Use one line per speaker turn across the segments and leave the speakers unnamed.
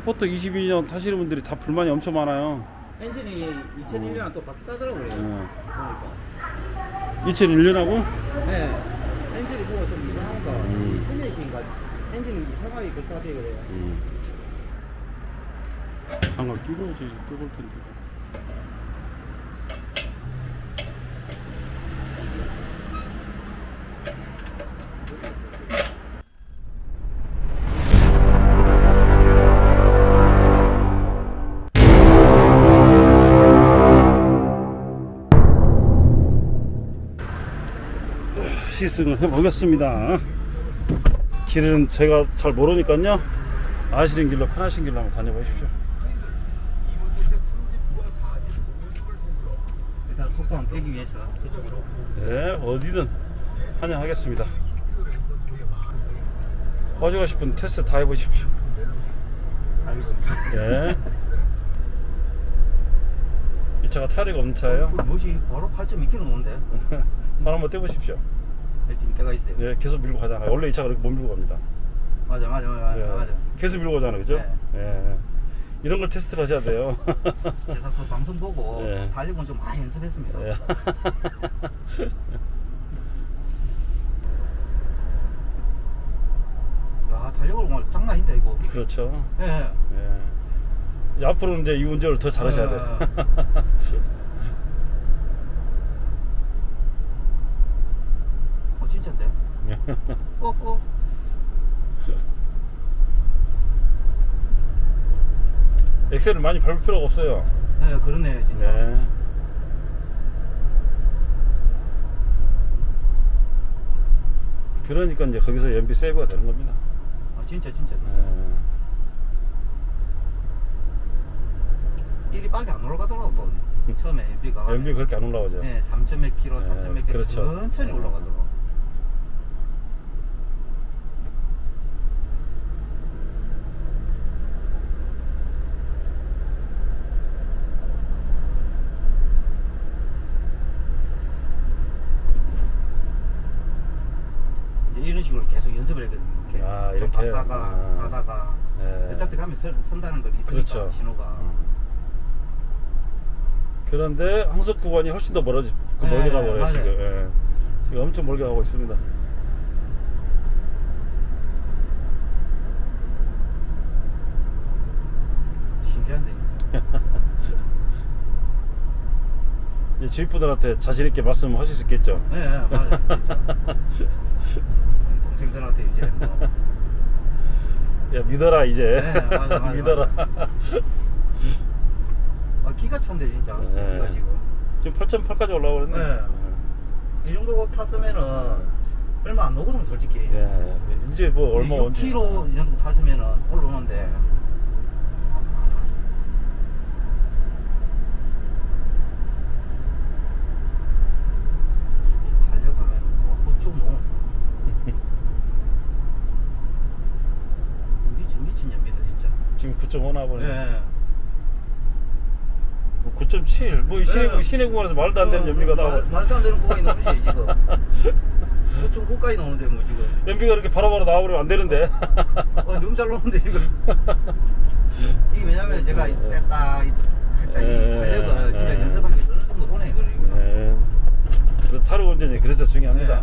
포터 22년 타시는 분들이 다 불만이 엄청 많아요.
엔진이 2001년 또 바뀌었다더라고요.
예.
그러니까.
2001년하고
네. 엔진이 뭐가 좀 이상한가.
음.
2000년식인가. 엔진이 이상하게 그렇게 그래요.
음. 장갑 끼고야지 뜨거울 텐데. 시승을 해보겠습니다. 길은 제가 잘 모르니까요. 아시는 길로 편하신 길로 한번 다녀보십시오.
일단 속도만 빼기 위해서 저쪽으로.
네, 어디든 환영하겠습니다. 가지고 싶은 테스트 다 해보십시오.
알겠습니다.
네. 이 차가 타리가 없는 차예요.
그 뭐지? 바로 8.2km 노는데.
발 한번 떼보십시오.
네, 지금 때가 있어요.
예, 계속 밀고 가잖아요. 원래 이 차가 그렇게 못 밀고 갑니다.
맞아, 맞아, 맞아,
예,
맞아.
계속 밀고 가잖아요, 그죠?
네.
예. 이런 걸 테스트를 하셔야 돼요.
제가 그 방송 보고
예.
달리고는 좀 많이 연습했습니다.
예.
야, 달력을 오늘 장난 아니다 이거.
그렇죠.
예. 예.
예. 앞으로는 이제 이 운전을 더 잘하셔야 돼요.
어 진짜인데? 어 어.
엑셀을 많이 밟을 필요가 없어요.
네 그러네 진짜.
네. 그러니까 이제 거기서 연비 세이브가 되는 겁니다.
아 진짜 진짜. 진짜.
네.
일이 빨리 안 올라가더라고 또. 처음에 연비가.
연비 그렇게 안 올라오죠.
네, 3점 몇 킬로,
네,
4점 몇 킬로
그렇죠.
천천히
네.
올라가더라고. 이제 이런 식으로 계속 연습을 해야 되는 게.
아,
좀
이렇게?
받다가
아.
가다가
네.
어차피 가면 선, 선다는 걸 있으니까
그렇죠.
신호가.
음. 그런데 항속 구간이 훨씬 더 멀어지, 그
네,
멀리 가버려요
맞아요.
지금. 예. 지금 엄청 멀게 가고 있습니다.
신기한데.
이제 주위 분들한테 자신 있게 말씀하실 수 있겠죠.
네, 네 맞아요 진짜. 동생들한테 이제 뭐
야 믿어라 이제.
네, 맞아, 맞아,
믿어라.
아, 기가 찬데 진짜
네.
우리가 지금
지금 8.8까지 올라오고 그랬네.
이 정도 탔으면은 얼마 안 오거든 솔직히
예. 이제 뭐 얼마 언제?
6km 이 정도 탔으면은 올라오는데 달려가면 뭐 그쪽 뭐 미친 미친 연비다 진짜
지금 9.5 나 보네.
예.
뭐 9.7. 뭐이 시내
네.
시내 구간에서 말도 안 되는 연비가
말,
나와.
말도 안 되는 구간이 나오지 지금 그쪽 고가에 나오는데 뭐 지금
연비가 이렇게 바로바로 나와버리면 안 되는데.
어 너무 잘 나오는데 지금 이게 왜냐면 제가 뺐다 했다 이
예,
달력을 진짜
예.
연습한 게 어느 정도 오네 그러니까
네. 그래서 타력 운전이 그래서 중요합니다.
네.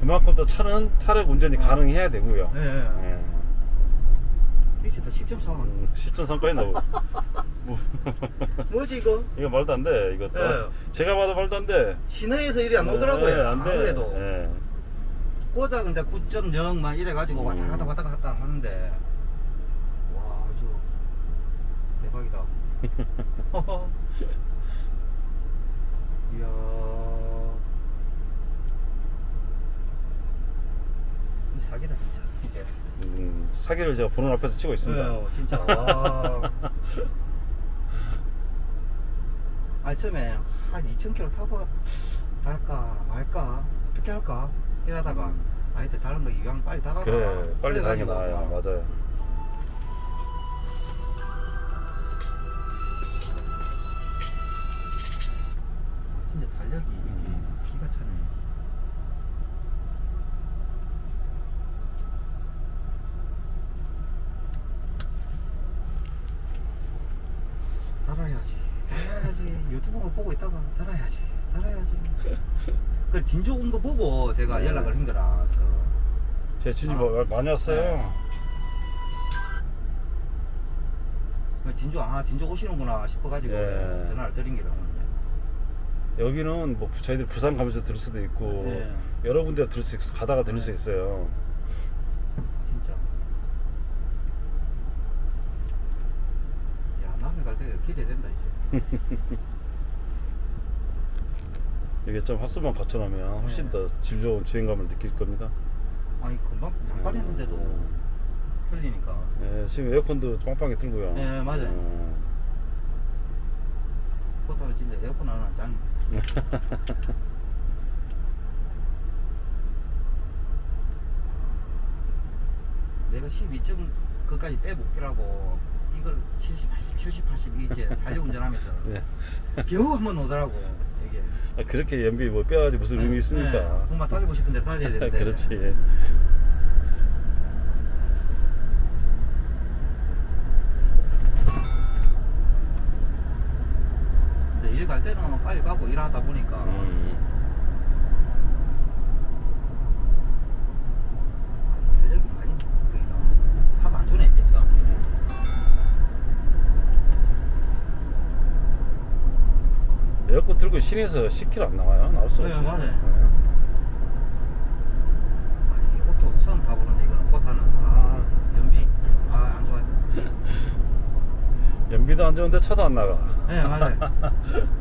그만큼 또 차는 타력 운전이 가능해야 되고요.
예, 예.
예.
이게 진짜 10점 차원
음, 10점 상까지 나오고. 뭐.
뭐지 이거
이거 말도 안 돼. 이것도.
예.
제가 봐도 말도 안 돼.
시내에서 일이 안 나오더라고요
예, 안 돼.
아무래도
예.
고작 이제 9.0 막 이래가지고 왔다
음.
갔다 왔다 갔다 하는데 와 저 대박이다 이야 이 사기다 진짜 이게
음, 사기를 제가 보는 앞에서 치고 있습니다.
네, 진짜 와. 아 처음에 한 2,000km 타고 달까 말까 어떻게 할까 이러다가 아 이때 다른 거 이왕 빨리 달아라
그래, 빨리
그래가지고
나아요. 맞아요.
달아야지 달아야지 유튜브만 보고 있다가 달아야지 달아야지 그 진주 온 거 보고 제가
네.
연락을 한 거라서
제 진이
아.
뭐 많이 왔어요.
네. 그 진주 아 진주 오시는구나 싶어가지고
예.
전화를 드린 게라
여기는 뭐 저희들 부산 가면서 들을 수도 있고
네.
여러 군데 들을 수 있, 가다가 들을 수
네.
있어요.
진짜 야 남해 갈 때 기대된다 이제
이게 좀 합수만 거쳐놓으면 훨씬
네.
더질 좋은 주행감을 느낄 겁니다.
아니 금방 잠깐
음.
했는데도 틀리니까
예, 지금 에어컨도 빵빵히 틀고요.
네, 맞아요.
어,
그것도 진짜 에어컨 하나 짱 내가 12점 그까지 빼볼게라고 이걸 70, 80, 70, 80 이제 달려 운전하면서
네.
겨우 한 번 오더라고 이게
아, 그렇게 연비 뭐 빼야지 무슨 의미 있습니까?
네, 정말 달리고 싶은데 달려야 되는데
그렇지.
이제 일 갈 때는 빨리 가고 일하다 보니까
음.
달력이 많이 그러니까 하도 안 주네 진짜
에어컨 틀고 시내에서 10km 안 나와요? 나올 수
네,
없지.
맞아요. 아니 이것도 처음 가보는데 이거는 포타는 아 연비 아 안 좋아요
연비도 안 좋은데 차도 안 나가.
네 맞아요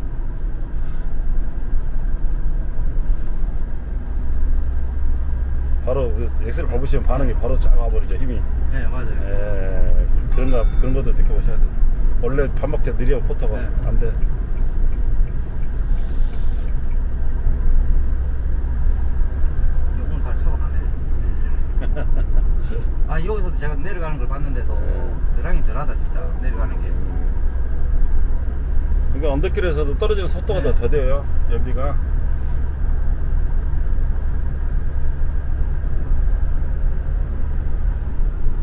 바로 그 엑셀 밟으시면 반응이 바로 쫙 와버리죠 힘이.
네 맞아요
예, 그런 거 그런 것도 느껴보셔야 돼. 원래 반박자 느려 포터가
네.
안 돼.
오늘 다 차가 나네 아 여기서도 제가 내려가는 걸 봤는데도
네.
드랑이 덜하다 진짜 내려가는 게
그러니까 언덕길에서도 떨어지는 속도가
네.
더 더뎌요 연비가.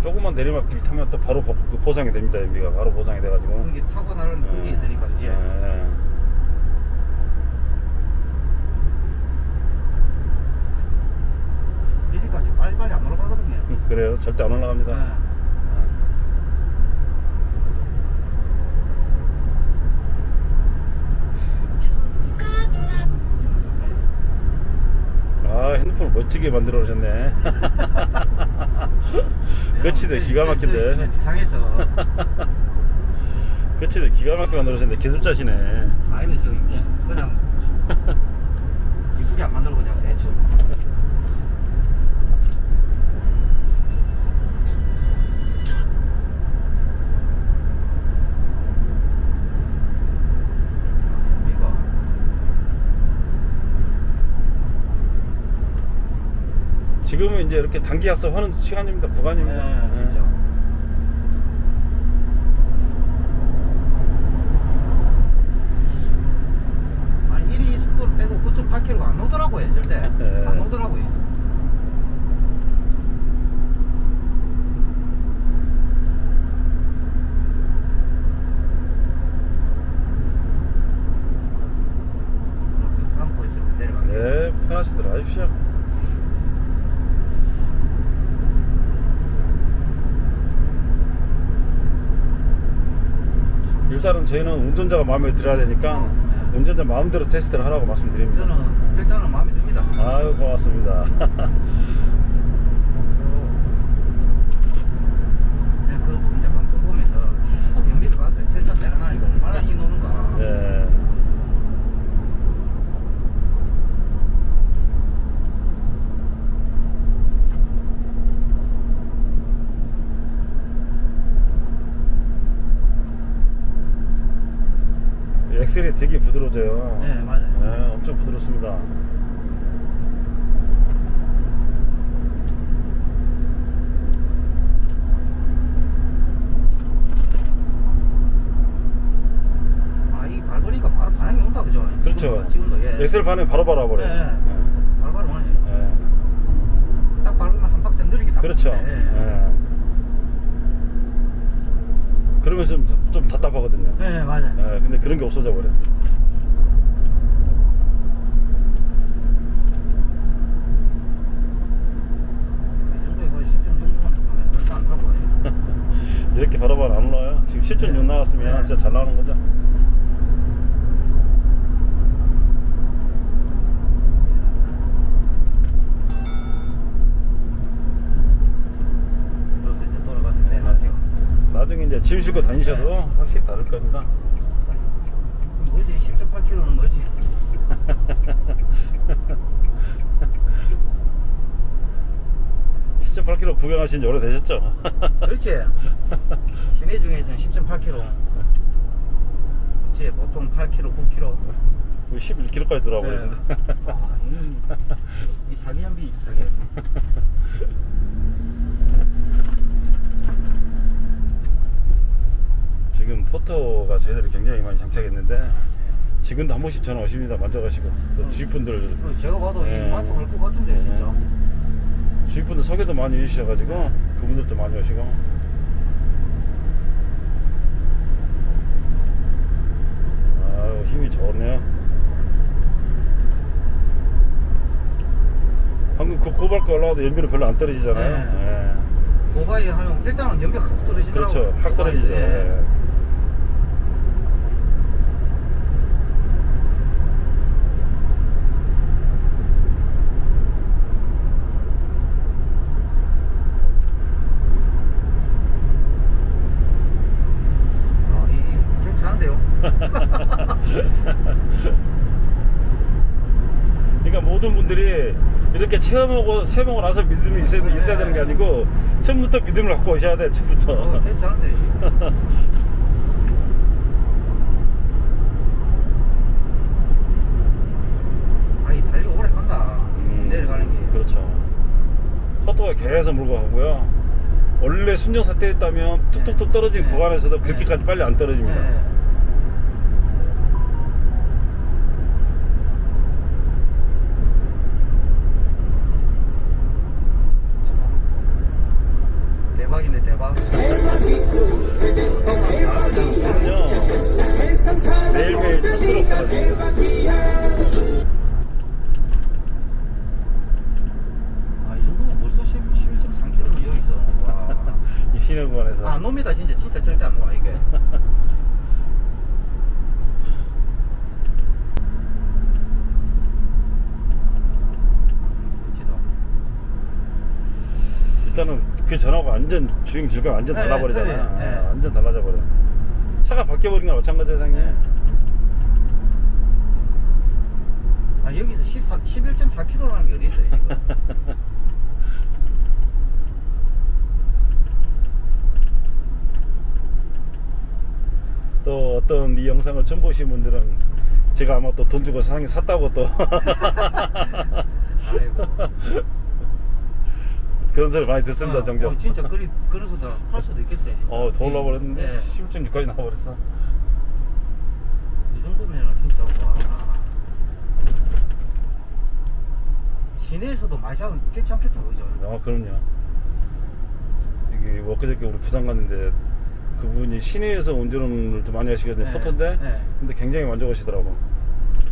조금만 내리막길 타면 또 바로 보, 그 보상이 됩니다 연비가 바로 보상이 돼가지고.
그게 타고 나는 그게
네.
있으니까 이제
예.
미리까지 빨리빨리 안 올라가거든요
그래요 절대 안 올라갑니다.
네.
아 핸드폰 멋지게 만들어 오셨네. 그치도 기가 막힌데.
이상해서
그치도 기가 막히게 만들어 오셨네. 기술자시네.
아이는 저기 그냥 이쁘게 안 만들고 그냥 대충 이거
지금은 이제 이렇게 단기 학습하는 시간입니다. 구간입니다.
네, 진짜 아니 1위 속도를 빼고 9.8km가 안 오더라고요 절대
네.
안 오더라고요 아무튼 다음 포인트에서 내려가게
네, 편하시들 하십시오. 일단은 저희는 운전자가 마음에 들어야 되니까 운전자 마음대로 테스트를 하라고 말씀드립니다.
저는 일단은 마음에 듭니다
아유 고맙습니다.
네, 그 이제 방송 보면서 계속 연비를 봤어요. 세차 내려가니까 얼마나 이 노는가.
예. 엑셀이 되게 부드러워져요.
네, 맞아요.
네, 엄청 부드럽습니다.
아, 이 밟으니까 바로 반응이 온다, 그죠?
그렇죠.
지금도, 지금도 예.
엑셀 반응 바로바로 와버려요.
네.
예.
바로 바로 오네.
예.
딱 밟으면 한 박자 느리게 딱.
그렇죠.
붙네. 예.
예. 그러면서 좀, 좀 답답하거든요.
네, 맞아요.
예, 근데 그런 게 없어져 버려.
이 정도에 거의 10점 정도만 하면 벌써 안 타고 그래요.
이렇게 바로바로 안 올라와요. 지금 7.6 나왔으면
네.
진짜 잘 나오는 거죠.
그래서 이제 돌아가서 맨 앞에요.
짐 싣고 다니셔도 확실히 다를 겁니다.
뭐지? 10.8km는 뭐지?
시 8km 구경하신 지 오래되셨죠?
그렇지. 시내 중에서는 10.8km. 그치, 보통 8km, 9km.
11km까지 들어와 버렸는데.
아, 이, 이 사기연비 사기.
포토가 저희들이 굉장히 많이 장착했는데 지금도 한 번씩 전화 오십니다. 만져가시고 또 주위 분들
제가 봐도
네.
이 마트 갈것 같은데 진짜.
주위 분들 소개도 많이 해주셔가지고 그분들도 많이 오시고 아유 힘이 좋네요. 방금 그 고발가 올라가도 연비는 별로 안 떨어지잖아요.
네.
예.
고바이 하면 일단은 연비 확 떨어지더라고.
그렇죠. 확 떨어지죠.
고바이.
예.
아, 이, 이 괜찮은데요?
그러니까 모든 분들이 이렇게 체험하고 세보고 나서 믿음이 있어야, 있어야 되는 게 아니고 처음부터 믿음을 갖고 오셔야 돼 처음부터
어, 괜찮은데. 아, 이 달리기 오래 간다.
음,
내려가는 게.
그렇죠 속도가 계속 물고 가고요 원래 순정 상태였다면 툭툭툭 떨어진
네.
구간에서도
네.
그렇게까지 빨리 안 떨어집니다 일단은 그 전하고 완전 주행 질감 완전
네,
달라버리잖아
틀려요. 네.
아, 완전 달라져 버려 차가 바뀌어버린 거랑 마찬가지예요 상님
네. 아 여기서 14, 11.4km라는 게 어디 있어요 지금?
또 어떤 이 영상을 처음 보신 분들은 제가 아마 또 돈 주고 사장님 샀다고 또
아이고.
그런 소리 많이 듣습니다
어,
종종
어, 진짜 그리 그런 수도 할 수도 있겠어요. 진짜.
어, 더 올라버렸는데
네.
16.6까지 나와버렸어
이 정도면 진짜 와. 시내에서도 많이 잡으면 괜찮겠다 그죠?
아 그럼요 이게 엊그저께 우리 부산 갔는데 그분이 시내에서 운전을 좀 많이 하시거든요
네,
포토인데
네.
근데 굉장히 만족하시더라고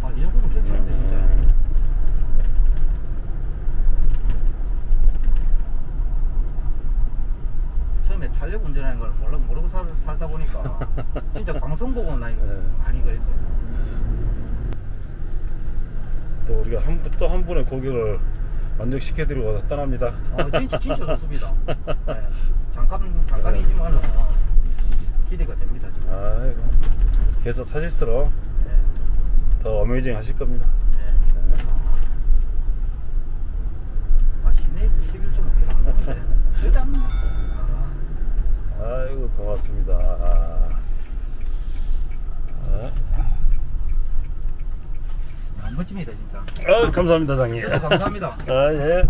아이 정도면 괜찮은데 진짜. 탄력 운전하는 걸 몰라 모르고 살, 살다 보니까 진짜 방송 보고 나 이거
네.
많이 그랬어요.
또 우리가 또한 분의 고객을 만족시켜드리고 떠납니다
어, 진짜 진짜 좋습니다. 네. 잠깐 잠깐이지만 어, 기대가 됩니다 지금.
아이고 계속 타실수록
네.
더 어메이징 하실 겁니다
네. 아 시내에서 11.5km 안 나오는데 절대 안. 아,
아이고 고맙습니다 아,
안 멋집니다 진짜.
아 감사합니다 장님
저도 감사합니다.
아 예.